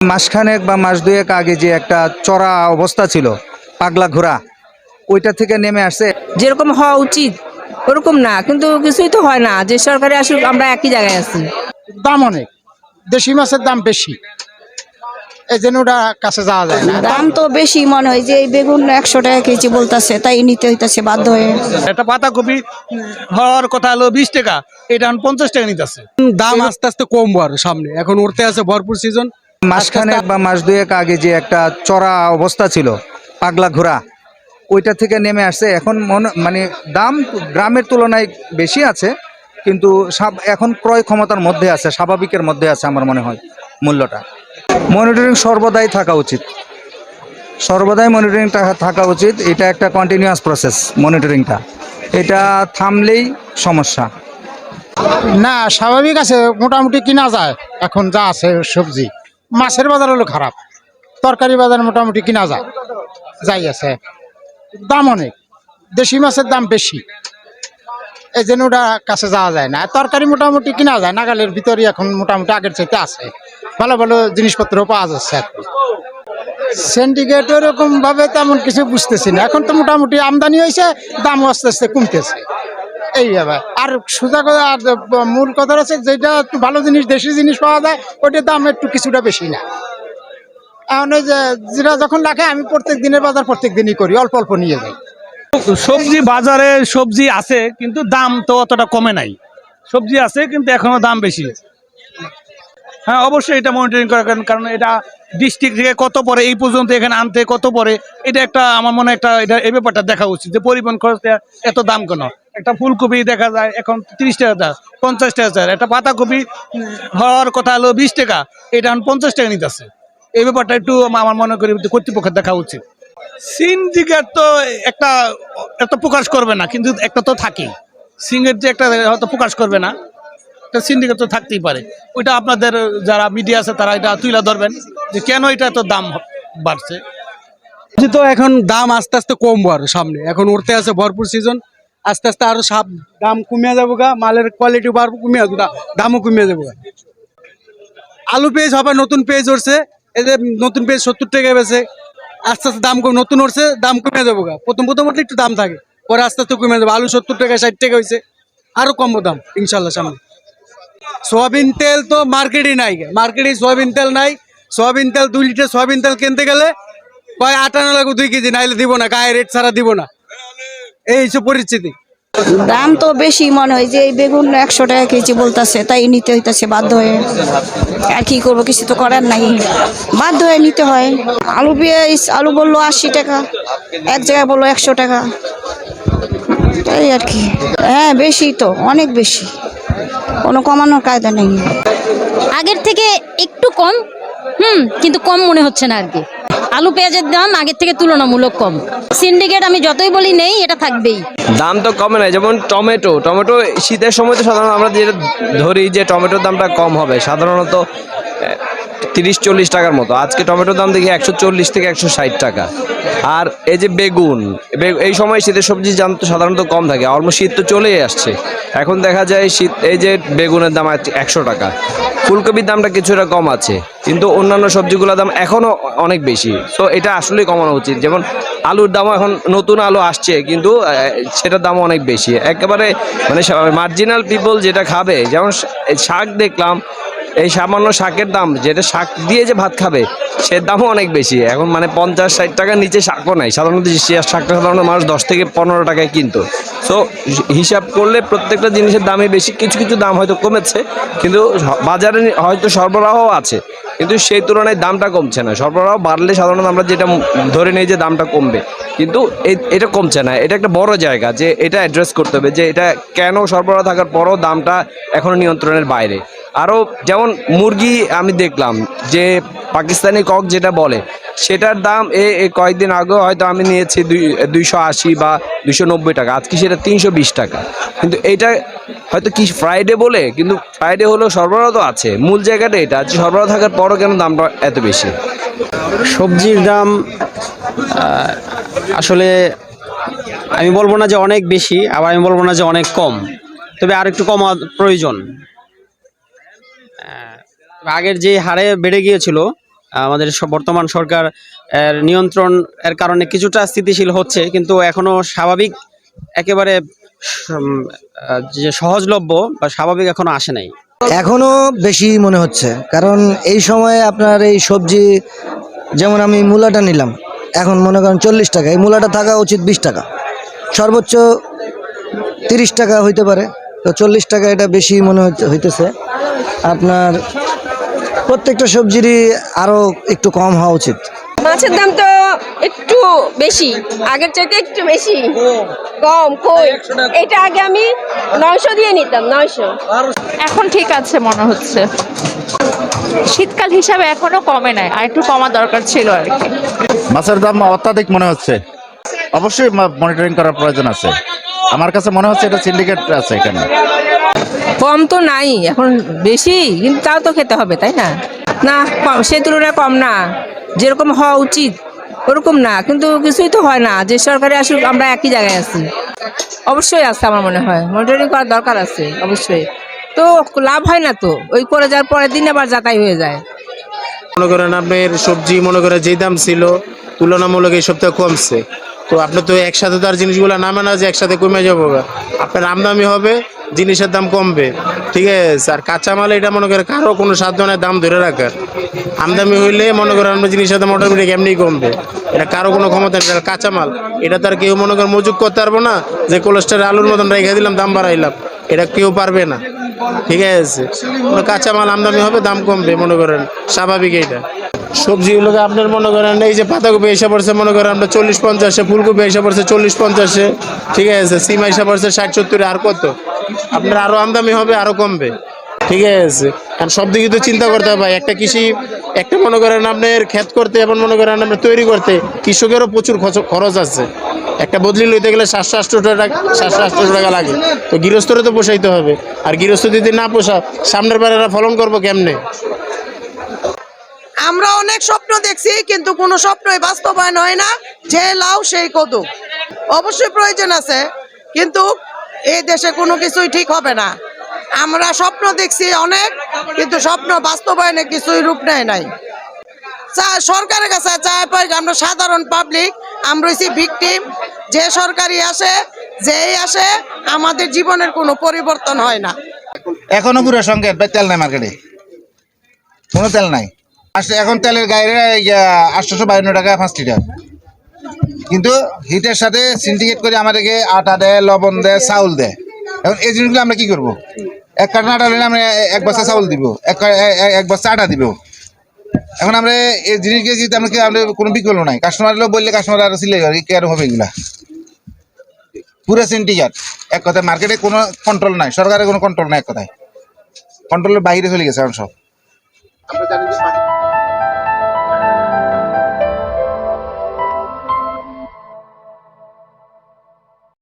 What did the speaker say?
মাসখানেক বা মাস দুয়েক আগে যে একটা চড়া অবস্থা ছিল পাগলা ঘোড়া ওইটা থেকে নেমে আসছে যেরকম হওয়া উচিত ওরকম না কিন্তু কিছুই তো হয় না যে সরকারি আসুক আমরা একই জায়গায় আছি। দাম অনেক দেশি মাছের দাম বেশি এই জন্য ওটা কাছে যাওয়া যায় না। দাম তো বেশি মনে হয় যে এই বেগুন একশো টাকা কেজি বলতেছে তাই নিতে হইতাছে বাধ্য হয়ে। একটা পাতাকপি হওয়ার কথা হলো বিশ টাকা এটা এখন পঞ্চাশ টাকা নিতেছে। দাম আস্তে আস্তে কমবো আর সামনে এখন উঠতে আছে ভরপুর সিজন মাসখানেক বা মাস দুয়েক আগে যে একটা চড়া অবস্থা ছিল, পাগলা ঘোড়া, ওইটা থেকে নেমে আসছে। এখন মনে মানে দাম গ্রামের তুলনায় বেশি আছে, কিন্তু এখন ক্রয় ক্ষমতার মধ্যে আছে, স্বাভাবিকের মধ্যে আছে আমার মনে হয় মূল্যটা। মনিটরিং সর্বদাই থাকা উচিত। সর্বদাই মনিটরিং থাকা উচিত, এটা একটা কন্টিনিউয়াস প্রসেস মনিটরিংটা এটা থামলেই সমস্যা। না, স্বাভাবিক আছে, মোটামুটি কিনা যায়, এখন যা আছে সবজি। মাছের বাজার হলো খারাপ। তরকারি বাজার মোটামুটি কিনা যায়, যাই আছে। দাম অনেক, দেশি মাছের দাম বেশি। এই জন্য ওটা কাছে যাওয়া যায় না। তরকারি মোটামুটি কিনা যায়, নাগালের ভিতরে এখন মোটামুটি আগের চাইতে আছে। ভালো ভালো জিনিসপত্র পাওয়া যাচ্ছে সিন্ডিকেট ওরকম ভাবে তেমন কিছু বুঝতেছি না। এখন তো মোটামুটি আমদানি হয়েছে, দামও আস্তে আস্তে কমতেছে। এই ব্যাপার আর সোজা কথা, আর মূল কথা হচ্ছে যেটা ভালো জিনিস, দেশি জিনিস পাওয়া যায়, ওইটার দাম একটু কিছুটা বেশি না। এখন যে যেটা যখন রাখে, আমি প্রত্যেক দিনের বাজার প্রত্যেক দিনই করি, অল্প অল্প নিয়ে যাই। সবজি বাজারে সবজি আছে, কিন্তু দাম তো অতটা কমে নাই। সবজি আছে, কিন্তু এখনও দাম বেশি। হ্যাঁ অবশ্যই এটা মনিটরিং করার কারণ- কারণ এটা ডিস্ট্রিক্ট থেকে কত পরে, এই পর্যন্ত এখানে আনতে কত পরে, এটা একটা, আমার মনে একটা, এটা এই ব্যাপারটা দেখা উচিত, যে পরিবহন খরচ এত দাম কেন? একটা ফুলকপি দেখা যায়, এখন তিরিশ টাকা দাম, পঞ্চাশ টাকা চায় একটা পাতাকপি হওয়ার কথা হলো বিশ টাকা, এটা এখন পঞ্চাশ টাকা নিতে নিতেছে। এই ব্যাপারটা একটু আমার মনে করি কর্তৃপক্ষের দেখা উচিত। সিন্ডিকেট তো একটা, এত প্রকাশ করবে না, কিন্তু একটা তো থাকেই। সিঙ্গের যে একটা, হয়তো প্রকাশ করবে না। একটা সিন্ডিকেট তো থাকতেই পারে। ওইটা আপনাদের যারা মিডিয়া আছে, তারা এটা তুলে ধরবেন যে কেন এটা এত দাম বাড়ছে। তো এখন দাম আস্তে আস্তে কমবো আর সামনে। এখন উঠতে আছে ভরপুর সিজন আস্তে আস্তে আরও সাপ দাম কমিয়ে যাব গা, মালের কোয়ালিটি বাড়বো, কমিয়ে যাব দামও কমিয়ে যাব গা। আলু পেঁয়াজ হবে, নতুন পেঁয়াজ উঠছে। যে নতুন পেঁয়াজ সত্তর টাকা বেছে আস্তে আস্তে দাম কম নতুন উঠছে, দাম কমে যাব গা। প্রথম প্রথম একটু দাম থাকে। পরে আস্তে আস্তে কমে যাবে। আলু সত্তর টাকা ষাট টাকা হয়েছে আরও কমবো দাম, ইনশাল্লাহ সামনে। সোয়াবিন তেল তো মার্কেটে নাই। মার্কেটে সোয়াবিন তেল নাই। সোয়াবিন তেল দুই লিটার সোয়াবিন তেল কিনতে গেলে কয় আটানা লাগবে দুই কেজি, নাইলে দিব না, গায়ে রেট ছাড়া দিব না। এই হচ্ছে পরিস্থিতি। দাম তো বেশি মনে হয় যে এই বেগুন একশো টাকা কেজি বলতেছে, তাই নিতে হইতাছে, বাধ্য হয়ে। আর কি করব, কিছু তো করার নাই। বাধ্য হয়ে নিতে হয়। আলু পেঁয়াজ, আলু বলল আশি টাকা, এক জায়গায় বলল একশো টাকা। তাই আর কি। হ্যাঁ বেশি তো, অনেক বেশি। কোনো কমানোর কায়দা নেই। আগের থেকে একটু কম হুম কিন্তু কম মনে হচ্ছে না আর কি। আলু পেঁয়াজের দাম আগের থেকে তুলনামূলক কম। সিন্ডিকেট আমি যতই বলি নেই এটা থাকবেই। দাম তো কমে নাই যেমন টমেটো। টমেটো শীতের সময় তো সাধারণত আমরা যেটা ধরি যে টমেটোর দামটা কম হবে। সাধারণত তিরিশ চল্লিশ টাকার মতো। আজকে টমেটোর দাম দেখি একশো চল্লিশ থেকে একশো ষাট টাকা। আর এই যে বেগুন এই সময় শীতের সবজির দাম তো সাধারণত কম থাকে, অলমোস্ট শীত তো চলেই আসছে। এখন দেখা যায় শীত এই যে বেগুনের দাম একশো টাকা। ফুলকপির দামটা কিছুটা কম আছে, কিন্তু অন্যান্য সবজিগুলোর দাম এখনও অনেক বেশি। তো এটা আসলেই কমানো উচিত। যেমন আলুর দামও এখন নতুন আলু আসছে, কিন্তু সেটার দামও অনেক বেশি। একেবারে মানে মার্জিনাল পিপল যেটা খাবে, যেমন শাক দেখলাম এই সামান্য শাকের দাম, যেটা শাক দিয়ে যে ভাত খাবে, সে দামও অনেক বেশি। এখন মানে পঞ্চাশ, ষাট টাকার নিচে শাকও নাই। সাধারণত শাকটা সাধারণত মানুষ দশ থেকে পনেরো টাকায় কিনতো। সো হিসাব করলে প্রত্যেকটা জিনিসের দামই বেশি। কিছু কিছু দাম হয়তো কমেছে, কিন্তু বাজারে হয়তো সরবরাহ আছে। কিন্তু সেই তুলনায় দামটা কমছে না। সরবরাহ বাড়লে সাধারণত আমরা যেটা ধরে নিই যে দামটা কমবে। কিন্তু এটা কমছে না। এটা একটা বড় জায়গা যে এটা অ্যাড্রেস করতে হবে যে এটা কেন সরবরাহ থাকার পরও দামটা এখনও নিয়ন্ত্রণের বাইরে। আরও যেমন মুরগি আমি দেখলাম, যে পাকিস্তানি কক যেটা বলে, সেটার দাম এ কয়েকদিন আগেও হয়তো আমি নিয়েছি দুই, দুইশো আশি বা দুইশো নব্বই টাকা, আজকে সেটা তিনশো বিশ টাকা। কিন্তু এটা হয়তো কি ফ্রাইডে বলে, কিন্তু ফ্রাইডে হলেও সরবরাহ তো আছে। মূল জায়গাটা এটা সরবরাহ থাকার পরও কেন দামটা এত বেশি? সবজির দাম আসলে আমি বলব না যে অনেক বেশি, আবার আমি বলব না যে অনেক কম। তবে আর একটু কমা প্রয়োজন। আগের যে হারে বেড়ে গিয়েছিল আমাদের বর্তমান সরকার এর নিয়ন্ত্রণ এর কারণে কিছুটা স্থিতিশীল হচ্ছে, কিন্তু এখনও স্বাভাবিক একেবারে যে সহজলভ্য বা স্বাভাবিক এখনও আসে নাই। এখনও বেশি মনে হচ্ছে, কারণ এই সময়ে আপনার এই সবজি, যেমন আমি মূলাটা নিলাম, এখন মনে করেন চল্লিশ টাকা, এই মূলাটা থাকা উচিত বিশ টাকা। সর্বোচ্চ তিরিশ টাকা হইতে পারে, তো চল্লিশ টাকা এটা বেশি মনে হইতে- হইতেছে। আপনার প্রত্যেকটা সবজিরই আরও একটু কম হওয়া উচিত। মাছের দাম তো একটু বেশি আগের চাইতে একটু বেশি। কম কই? এটা আগে আমি নয়শো দিয়ে নিতাম নয়শো। এখন ঠিক আছে মনে হচ্ছে। শীতকাল হিসাবে এখনও কমে নাই আর একটু কমা দরকার ছিল আর কি। মাছের দাম অত্যাধিক মনে হচ্ছে। অবশ্যই মনিটরিং করার প্রয়োজন আছে। আমার কাছে মনে হচ্ছে এটা সিন্ডিকেট আছে এখানে। কম তো নাই, এখন বেশি, কিন্তু তাও তো খেতে হবে, তাই না? না সে তুলনায় কম না, যেরকম হওয়া উচিত, ওরকম না, কিন্তু কিছুই তো হয় না, যে সরকারি আসুক, আমরা একই জায়গায় আছি। অবশ্যই আছে আমার মনে হয় মনিটরিং করার দরকার আছে, অবশ্যই। তো লাভ হয় না তো, ওই করে যাওয়ার পরের দিন আবার যাতাই হয়ে যায়। মনে করেন আপনার সবজি, মনে করেন যেই দাম ছিল, তুলনামূলক এই সপ্তাহে কমছে। তো আপনার তো একসাথে তো আর জিনিসগুলো নামে না যে একসাথে কমে যাব আপনার আমদামি হবে জিনিসের দাম কমবে। ঠিক আছে? আর কাঁচামাল এটা মনে করেন কারও কোনো সাধ্যনের দাম ধরে রাখার। আমদামি হইলে মনে করেন আমরা জিনিসের দাম অটোমেটিক এমনি কমবে। এটা কারও কোনো ক্ষমতা নেই। কাঁচামাল, এটা তো আর কেউ মনে করেন মজুক করতে পারব না। যে কোলেস্টার আলুর মতন রেখে দিলাম, দাম বাড়াইলাম। এটা কেউ পারবে না। ঠিক আছে? কাঁচামাল আমদানি হবে, দাম কমবে মনে করেন। স্বাভাবিক এটা সবজিগুলোকে আপনার মনে করেন, এই যে পাতাকপি এসে পড়ছে, মনে করেন আপনার চল্লিশ পঞ্চাশে, ফুলকপি এসে পড়ছে চল্লিশ পঞ্চাশে। ঠিক আছে? সিম এসে পড়ছে ষাট সত্তরে, আর কত? আপনার আরও আমদানি হবে আরও কমবে। ঠিক আছে। কারণ সব দিকে তো চিন্তা করতে হবে একটা কৃষি, একটা মনে করেন আপনার ক্ষেত করতে এবং মনে করেন আপনার তৈরি করতে, কৃষকেরও প্রচুর খরচ- আছে। একটা বদলি লইতে গেলে সাতশো আটশো টাকা, সাতশো আটশো টাকা লাগে। তো গৃহস্থরে তো পোষাইতে হবে। আর গৃহস্থ যদি না পোষা, সামনের বার ফলন করব কেমনে? আমরা অনেক স্বপ্ন দেখছি, কিন্তু কোনো স্বপ্নই বাস্তবায়ন হয় না। যে লাউ, সেই কদু। অবশ্যই প্রয়োজন আছে, কিন্তু এই দেশে কোনো কিছুই ঠিক হবে না। আমরা স্বপ্ন দেখছি অনেক, কিন্তু স্বপ্ন বাস্তবায়নে কিছুই রূপ নেয় নাই। চা- সরকারের কাছে চাই পাই আমরা সাধারণ পাবলিক আমরা হচ্ছি ভিকটিম যে সরকারি আসে, যেই আসে, আমাদের জীবনের কোনো পরিবর্তন হয় না। এখনও সংকেত ভাই তেল নাই মার্কেটে কোনো তেল নাই? আসলে এখন তেলের গায়ে আটশোশো বাউন্ন টাকা পাঁচ লিটার কিন্তু হিটের সাথে সিন্ডিকেট করে আমাদেরকে আটা দেয়, লবণ দেয়, চাউল দেয়। এখন এই জিনিসগুলো আমরা কি করব? এক কার্টন আটা নিলে আমরা এক বস্তা চাউল দিব, এক এক বস্তা আটা দিব। এখন আমরা এই জিনিসকে যদি আমরা আমাদের কোনো বিকল্প নাই। কাস্টমার বললে কাস্টমার আরও সিলে কি আর হবে এগুলা। পুরো সিন্ডিকেট এক কথায় মার্কেটে কোনো কন্ট্রোল নাই, সরকারের কোনো কন্ট্রোল নাই এক কথায়। কন্ট্রোলের বাইরে চলে গেছে এখন সব।